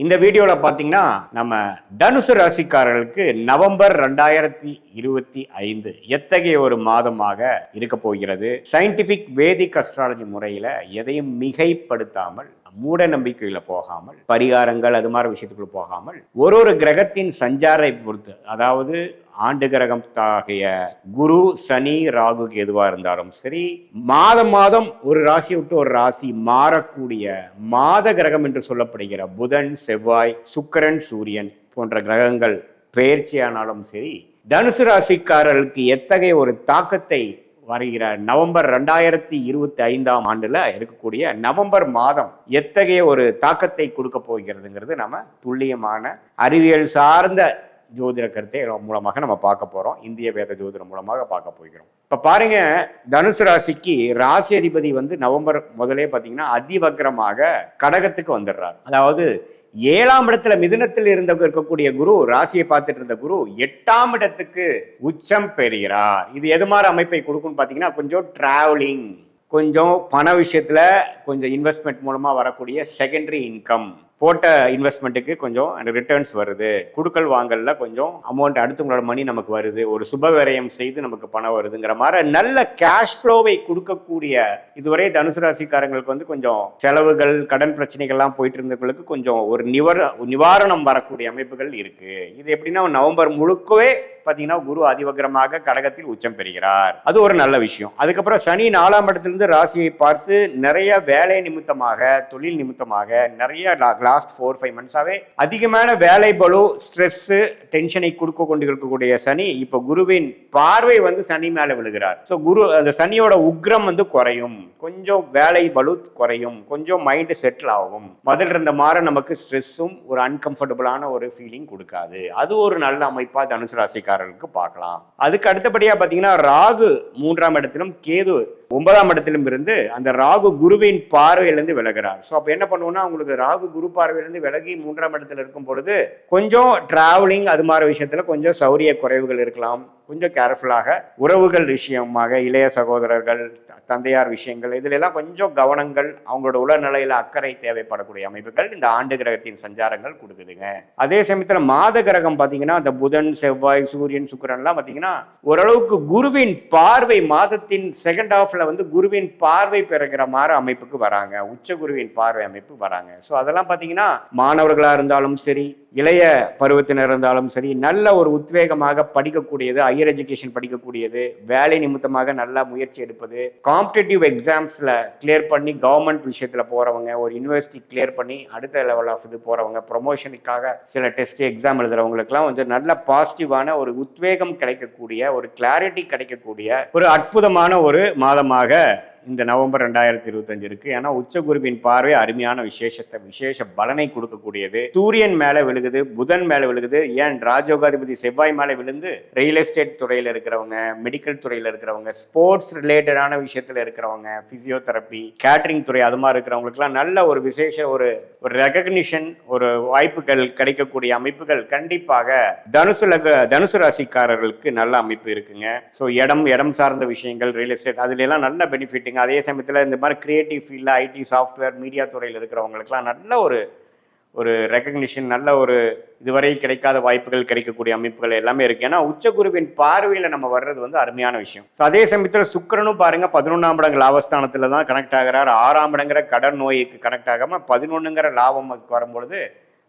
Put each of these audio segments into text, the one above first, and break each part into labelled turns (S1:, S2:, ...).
S1: இந்த வீடியோவில் பார்த்தீங்கன்னா நம்ம தனுசு ராசிக்காரர்களுக்கு நவம்பர் ரெண்டாயிரத்தி இருபத்தி ஐந்து எத்தகைய ஒரு மாதமாக இருக்க போகிறது? சயின்டிபிக் வேதிக் அஸ்ட்ராலஜி முறையில் எதையும் மிகைப்படுத்தாமல் மூட நம்பிக்கையில போகாமல் பரிகாரங்கள் அது மாதிரி விஷயத்துக்குள்ள போகாமல் ஒரு ஒரு கிரகத்தின் சஞ்சாரை பொறுத்து அதாவது ஆண்டு கிரகம் ஆகிய குரு சனி ராகு எதுவா இருந்தாலும் சரி மாதம் மாதம் ஒரு ராசியை விட்டு ஒரு ராசி மாறக்கூடிய மாத கிரகம் என்று சொல்லப்படுகிற புதன் செவ்வாய் சுக்கிரன் சூரியன் போன்ற கிரகங்கள் பெயர்ச்சியானாலும் சரி தனுசு ராசிக்காரர்களுக்கு எத்தகைய ஒரு தாக்கத்தை வருகிற நவம்பர் ரெண்டாயிரத்தி இருபத்தி ஐந்தாம் ஆண்டுல இருக்கக்கூடிய நவம்பர் மாதம் எத்தகைய ஒரு தாக்கத்தை கொடுக்க போகிறதுங்கிறது நம்ம துல்லியமான அறிவியல் சார்ந்த ஜோதிட கருத்தை மூலமாக நம்ம பார்க்க போகிறோம் இந்திய வேத ஜோதிடம் மூலமாக பார்க்க போய்கிறோம் இப்போ பாருங்க தனுசு ராசிக்கு ராசி அதிபதி வந்து நவம்பர் முதலே பார்த்தீங்கன்னா அதிவக்ரமாக கடகத்துக்கு வந்துடுறார். அதாவது ஏழாம் இடத்துல மிதுனத்தில் இருந்த இருக்கக்கூடிய குரு ராசியை பார்த்துட்டு இருந்த குரு எட்டாம் இடத்துக்கு உச்சம் பெறுகிறார். இது எது மாதிரி அமைப்பை கொடுக்கும்னு பார்த்தீங்கன்னா கொஞ்சம் டிராவலிங் கொஞ்சம் பண விஷயத்தில் கொஞ்சம் இன்வெஸ்ட்மெண்ட் மூலமாக வரக்கூடிய செகண்டரி இன்கம் போட்ட இன்வெஸ்ட்மெண்ட்டுக்கு கொஞ்சம் ரிட்டர்ன்ஸ் வருது. குடுக்கல் வாங்கல கொஞ்சம் அமௌண்ட் அடுத்தவங்களோட மணி நமக்கு வருது. ஒரு சுப விரயம் செய்து நமக்கு பணம் வருதுங்கிற மாதிரி நல்ல கேஷ் ஃப்ளோவை கொடுக்கக்கூடிய இதுவரை தனுசு ராசிக்காரங்களுக்கு வந்து கொஞ்சம் செலவுகள் கடன் பிரச்சனைகள்லாம் போயிட்டு இருந்தவங்களுக்கு கொஞ்சம் ஒரு நிவர நிவாரணம் வரக்கூடிய அமைப்புகள் இருக்கு. இது எப்படின்னா நவம்பர் முழுக்கவே பார்த்தீங்கன்னா குரு அதிவகரமாக கடகத்தில் உச்சம் பெறுகிறார். அது ஒரு நல்ல விஷயம். அதுக்கப்புறம் சனி நாலாம் இடத்திலிருந்து ராசியை பார்த்து நிறைய வேலை நிமித்தமாக தொழில் நிமித்தமாக நிறைய லாஸ்ட் ஃபோர் ஃபைவ் மந்த்ஸாவே அதிகமான வேலை பலு ஸ்ட்ரெஸ் டென்ஷனை கொடுக்க கொண்டு இருக்கக்கூடிய சனி இப்போ குருவின் பார்வை வந்து சனி மேல விழுகிறார். ஸோ குரு அந்த சனியோட உக்ரம் வந்து குறையும். கொஞ்சம் வேலை பலு குறையும். கொஞ்சம் மைண்ட் செட்டில் ஆகும். முதல்ல இருந்த மாதிரி நமக்கு ஸ்ட்ரெஸ்ஸும் ஒரு அன்கம்ஃபர்டபுளான ஒரு ஃபீலிங் கொடுக்காது. அது ஒரு நல்ல அமைப்பாக தனுசு ராசிக்காரர்களுக்கு பார்க்கலாம். அதுக்கு அடுத்தபடியா பாத்தீங்கன்னா ராகு மூன்றாம் இடத்திலும் கேது ஒன்பதாம் இடத்திலும் இருந்து அந்த ராகு குருவின் பார்வையிலிருந்து விலகிறார். ஸோ அப்போ என்ன பண்ணுவோம்னா உங்களுக்கு ராகு குரு பார்வையிலிருந்து விலகி மூன்றாம் இடத்துல இருக்கும் பொழுது கொஞ்சம் டிராவலிங் அது மாதிரி விஷயத்துல கொஞ்சம் சௌரிய குறைவுகள் இருக்கலாம். கொஞ்சம் கேர்ஃபுல்லாக உறவுகள் விஷயமாக இளைய சகோதரர்கள் தந்தையார் விஷயங்கள் இதுல எல்லாம் கொஞ்சம் கவனங்கள் அவங்களோட உடல்நிலையில அக்கறை தேவைப்படக்கூடிய அமைப்புகள் இந்த ஆண்டு கிரகத்தின் சஞ்சாரங்கள் கொடுக்குதுங்க. அதே சமயத்துல மாத கிரகம் பாத்தீங்கன்னா அந்த புதன் செவ்வாய் சூரியன் சுக்கிரன்லாம் பாத்தீங்கன்னா ஓரளவுக்கு குருவின் பார்வை மாதத்தின் செகண்ட் ஹாஃப்ல வந்து குருவின் பார்வை பெறுகிற மாதிரி அமைப்புக்கு வராங்க. உச்ச குருவின் பார்வை அமைப்பு வராங்க. ஸோ அதெல்லாம் பாத்தீங்கன்னா மாணவர்களா இருந்தாலும் சரி இளைய பருவத்தினர் இருந்தாலும் சரி நல்ல ஒரு உத்வேகமாக படிக்கக்கூடியது ஹையர் எஜுகேஷன் படிக்கக்கூடியது வேலை நிமித்தமாக நல்லா முயற்சி எடுப்பது காம்படிட்டிவ் எக்ஸாம்ஸில் கிளியர் பண்ணி கவர்மெண்ட் விஷயத்தில் போகிறவங்க ஒரு யூனிவர்சிட்டி கிளியர் பண்ணி அடுத்த லெவல் ஆஃப் இது போகிறவங்க ப்ரொமோஷனுக்காக சில டெஸ்ட் எக்ஸாம் எழுதுறவங்களுக்குலாம் வந்து நல்ல பாசிட்டிவான ஒரு உத்வேகம் கிடைக்கக்கூடிய ஒரு கிளாரிட்டி கிடைக்கக்கூடிய ஒரு அற்புதமான ஒரு மாதமாக இந்த நவம்பர் ரெண்டாயிரத்தி இருபத்தஞ்சு இருக்கு. ஏன்னா உச்சகுருவின் பார்வை அருமையான விசேஷத்தை விசேஷ பலனை கொடுக்கக்கூடியது. சூரியன் மேல விழுகுது புதன் மேல விழுகுது. ஏன்? ராஜோகாதிபதி செவ்வாய் மேல விழுந்து ரியல் எஸ்டேட் துறையில இருக்கிறவங்க மெடிக்கல் துறையில இருக்கிறவங்க ஸ்போர்ட்ஸ் ரிலேட்டடான விஷயத்துல இருக்கிறவங்க பிசியோதெரப்பி கேட்டரிங் துறை அது மாதிரி இருக்கிறவங்களுக்குலாம் நல்ல ஒரு விசேஷ ஒரு ஒரு ரெகக்னிஷன் ஒரு வாய்ப்புகள் கிடைக்கக்கூடிய அமைப்புகள் கண்டிப்பாக தனுசு தனுசு ராசிக்காரர்களுக்கு நல்ல அமைப்பு இருக்குங்க. ஸோ இடம் இடம் சார்ந்த விஷயங்கள் ரியல் எஸ்டேட் அதுல எல்லாம் நல்ல பெனிஃபிட்டுங்க அதே சமயத்தில் இந்த மாதிரி கிரியேட்டிவ் ஃபீல்டில் ஐடி சாஃப்ட்வேர் மீடியா துறையில் இருக்கிறவங்களுக்குலாம் நல்ல ஒரு ஒரு ரெக்கக்னிஷன் நல்ல ஒரு இதுவரை கிடைக்காத வாய்ப்புகள் கிடைக்கக்கூடிய அமைப்புகள் எல்லாமே இருக்குது ஏன்னா உச்சகுருவின் பார்வையில் நம்ம வர்றது வந்து அருமையான விஷயம். ஸோ அதே சமயத்தில் சுக்கிரனும் பாருங்க பதினொன்றாம் இடங்கள் லாபஸ்தானத்தில் தான் கனெக்ட் ஆகிறார். ஆறாம் இடங்கிற கடன் நோய்க்கு கனெக்ட் ஆகாமல் பதினொன்றுங்கிற லாபம் வரும்பொழுது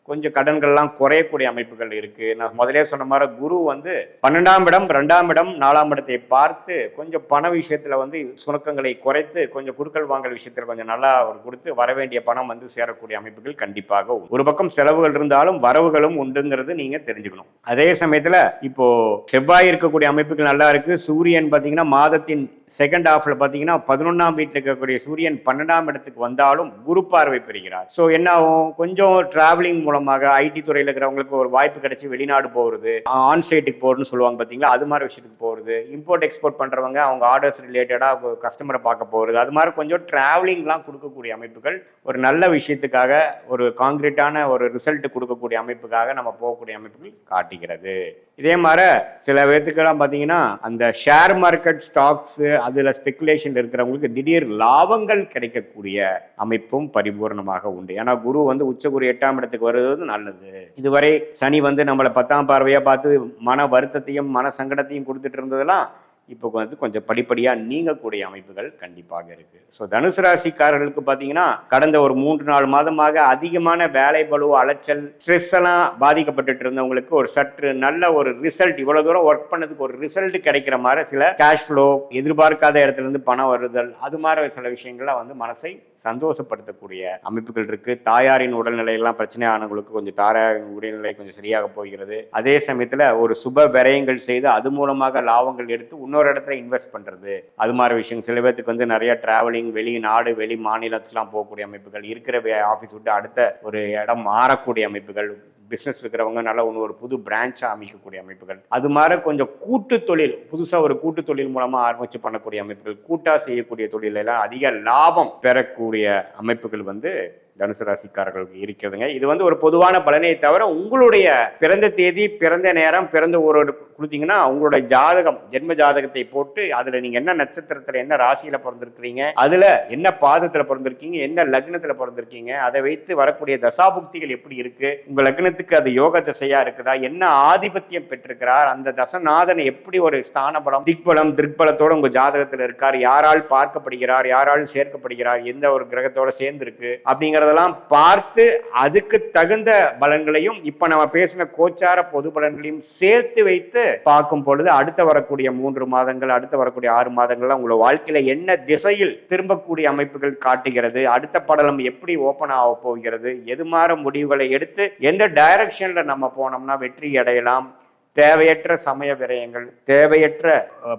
S1: கொஞ்சம் கடன்கள்லாம் குறையக்கூடிய அமைப்புகள் இருக்கு. நான் முதலே சொன்ன மாதிரி குரு வந்து பன்னெண்டாம் இடம் ரெண்டாம் இடம் நாலாம் இடத்தை பார்த்து கொஞ்சம் பண விஷயத்துல வந்து சுணக்கங்களை குறைத்து கொஞ்சம் குடுக்கல் வாங்கல் விஷயத்துல கொஞ்சம் நல்லா ஒரு கொடுத்து வர வேண்டிய பணம் வந்து சேரக்கூடிய அமைப்புகள் கண்டிப்பாக ஒரு பக்கம் செலவுகள் இருந்தாலும் வரவுகளும் உண்டுங்கிறது நீங்க தெரிஞ்சுக்கணும். அதே சமயத்துல இப்போ செவ்வாய் இருக்கக்கூடிய அமைப்புகள் நல்லா இருக்கு. சூரியன் பாத்தீங்கன்னா மாதத்தின் செகண்ட் ஹாஃபில் பார்த்தீங்கன்னா பதினொன்றாம் வீட்டில் இருக்கக்கூடிய சூரியன் பன்னெண்டாம் இடத்துக்கு வந்தாலும் குரு பார்வை பெறுகிறார். ஸோ என்ன ஆகும்? கொஞ்சம் டிராவலிங் மூலமாக ஐடி துறையில் இருக்கிறவங்களுக்கு ஒரு வாய்ப்பு கிடைச்சி வெளிநாடு போகிறது ஆன்சைட்டுக்கு போகணும்னு போகிறதுன்னு சொல்லுவாங்க பார்த்தீங்களா அது மாதிரி விஷயத்துக்கு போகிறது இம்போர்ட் எக்ஸ்போர்ட் பண்ணுறவங்க அவங்க ஆர்டர்ஸ் ரிலேட்டடாக கஸ்டமரை பார்க்க போகிறது அது மாதிரி கொஞ்சம் டிராவலிங்லாம் கொடுக்கக்கூடிய அமைப்புகள் ஒரு நல்ல விஷயத்துக்காக ஒரு காங்கிரீட்டான ஒரு ரிசல்ட் கொடுக்கக்கூடிய அமைப்புக்காக நம்ம போகக்கூடிய அமைப்புகள் காட்டுகிறது. இதே மாதிரி சில பேர்த்துக்கெல்லாம் பார்த்தீங்கன்னா அந்த ஷேர் மார்க்கெட் ஸ்டாக்ஸ் அதில் ஸ்பெகுலேஷன் இருக்கிறவங்களுக்கு திடீர் லாபங்கள் கிடைக்கக்கூடிய அமைப்பும் பரிபூர்ணமாக உண்டு. ஏன்னா குரு வந்து உச்சகுரு எட்டாம் இடத்துக்கு வருவது நல்லது. இதுவரை சனி வந்து நம்மளை பத்தாம் பார்வையாக பார்த்து மன வருத்தத்தையும் மன சங்கடத்தையும் கொடுத்துட்டு இருந்ததெல்லாம் இப்போ வந்து கொஞ்சம் படிப்படியாக நீங்கக்கூடிய அமைப்புகள் கண்டிப்பாக இருக்குது ஸோ தனுசு ராசிக்காரர்களுக்கு பார்த்தீங்கன்னா கடந்த ஒரு மூன்று நாலு மாதமாக அதிகமான வேலை பளு அலைச்சல் ஸ்ட்ரெஸ் எல்லாம் பாதிக்கப்பட்டுட்டு இருந்தவங்களுக்கு ஒரு சற்று நல்ல ஒரு ரிசல்ட் இவ்வளோ தூரம் ஒர்க் பண்ணதுக்கு ஒரு ரிசல்ட் கிடைக்கிற மாதிரி சில கேஷ் ஃப்ளோ எதிர்பார்க்காத இடத்துல இருந்து பணம் வருதல் அது மாதிரி சில விஷயங்கள்லாம் வந்து மனசை சந்தோஷப்படுத்தக்கூடிய அமைப்புகள் இருக்கு. தாயாரின் உடல்நிலையெல்லாம் பிரச்சனையானவங்களுக்கு பிரச்சனை ஆனவங்களுக்கு கொஞ்சம் தாயாரின் உடல்நிலை கொஞ்சம் சரியாக போகிறது. அதே சமயத்துல ஒரு சுப விரயங்கள் செய்து அது மூலமாக லாபங்கள் எடுத்து இன்னொரு இடத்துல இன்வெஸ்ட் பண்றது. அது மாதிரி விஷயம் சில பேர்த்துக்கு வந்து நிறைய டிராவலிங் வெளி நாடு வெளி மாநிலத்துலாம் போகக்கூடிய அமைப்புகள் இருக்கிற ஆஃபீஸ் விட்டு அடுத்த ஒரு இடம் மாறக்கூடிய அமைப்புகள் பிஸ்னஸ் இருக்கிறவங்க நல்லா ஒன்று ஒரு புது பிரான்ச்சாக அமைக்கக்கூடிய அமைப்புகள். அது மாதிரி கொஞ்சம் கூட்டு தொழில் புதுசாக ஒரு கூட்டு தொழில் மூலமாக ஆரம்பித்து பண்ணக்கூடிய அமைப்புகள் கூட்டாக செய்யக்கூடிய தொழிலெல்லாம் அதிக லாபம் பெறக்கூடிய அமைப்புகள் வந்து தனுசு ராசிக்காரர்களுக்கு இருக்கிறதுங்க. இது வந்து ஒரு பொதுவான பலனை தவிர உங்களுடைய பிறந்த தேதி பிறந்த நேரம் பிறந்த ஒரு கொடுத்தீங்கன்னா உங்களோட ஜாதகம் ஜென்ம ஜாதகத்தை போட்டு அதுல நீங்க என்ன நட்சத்திரத்துல என்ன ராசியில பிறந்திருக்கிறீங்க அதுல என்ன பாதத்துல பிறந்திருக்கீங்க என்ன லக்னத்துல பிறந்திருக்கீங்க அதை வைத்து வரக்கூடிய தசாபுக்திகள் எப்படி இருக்கு உங்க லக்னத்துக்கு அது யோக திசையா இருக்குதா என்ன ஆதிபத்தியம் பெற்றிருக்கிறார் அந்த தசநாதனை எப்படி ஒரு ஸ்தான பலம் திக்பலம் திருப்பலத்தோட உங்க ஜாதகத்துல இருக்கார் யாரால் பார்க்கப்படுகிறார் யாரால் சேர்க்கப்படுகிறார் எந்த ஒரு கிரகத்தோட சேர்ந்து இருக்கு அப்படிங்கறதெல்லாம் பார்த்து அதுக்கு தகுந்த பலன்களையும் இப்ப நம்ம பேசின கோச்சார பொது பலன்களையும் சேர்த்து வைத்து பார்க்கும் பொழுது அடுத்த வரக்கூடிய மூன்று மாதங்கள் அடுத்த வரக்கூடிய ஆறு மாதங்கள்லாம் உங்களோட வாழ்க்கையில என்ன திசையில் திரும்பக்கூடிய அமைப்புகள் காட்டுகிறது அடுத்த படலம் எப்படி ஓபன் ஆக போகிறது எது மாற முடிவுகளை எடுத்து எந்த டைரக்ஷன்ல நம்ம போனோம்னா வெற்றி அடையலாம் தேவையற்ற சமய விரயங்கள் தேவையற்ற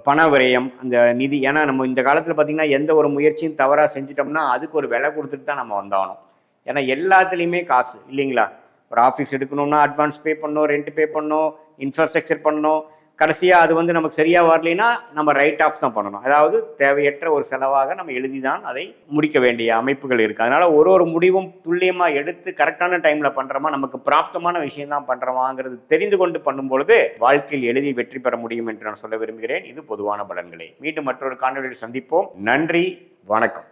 S1: பண விரயம் அந்த நிதி ஏன்னா நம்ம இந்த காலத்தில் பாத்தீங்கன்னா எந்த ஒரு முயற்சியும் தவறாக செஞ்சிட்டோம்னா அதுக்கு ஒரு விலை கொடுத்துட்டு தான் நம்ம வந்தாகணும். ஏன்னா எல்லாத்துலேயுமே காசு இல்லைங்களா? ஒரு ஆஃபீஸ் எடுக்கணும்னா அட்வான்ஸ் பே பண்ணணும் ரெண்ட் பே பண்ணணும் இன்ஃப்ராஸ்ட்ரக்சர் பண்ணணும். கடைசியாக அது வந்து நமக்கு சரியாக வரலைன்னா நம்ம ரைட் ஆஃப் தான் பண்ணணும். அதாவது தேவையற்ற ஒரு செலவாக நம்ம எழுதி தான் அதை முடிக்க வேண்டிய அமைப்புகள் இருக்குது அதனால் ஒரு ஒரு முடிவும் துல்லியமாக எடுத்து கரெக்டான டைமில் பண்ணுறோமா நமக்கு பிராப்தமான விஷயம் தான் பண்ணுறோமாங்கிறது தெரிந்து கொண்டு பண்ணும்பொழுது வாழ்க்கையில் எழுதி வெற்றி பெற முடியும் என்று நான் சொல்ல விரும்புகிறேன். இது பொதுவான பலன்களே. மீண்டும் மற்றொரு காணொலியில் சந்திப்போம். நன்றி வணக்கம்.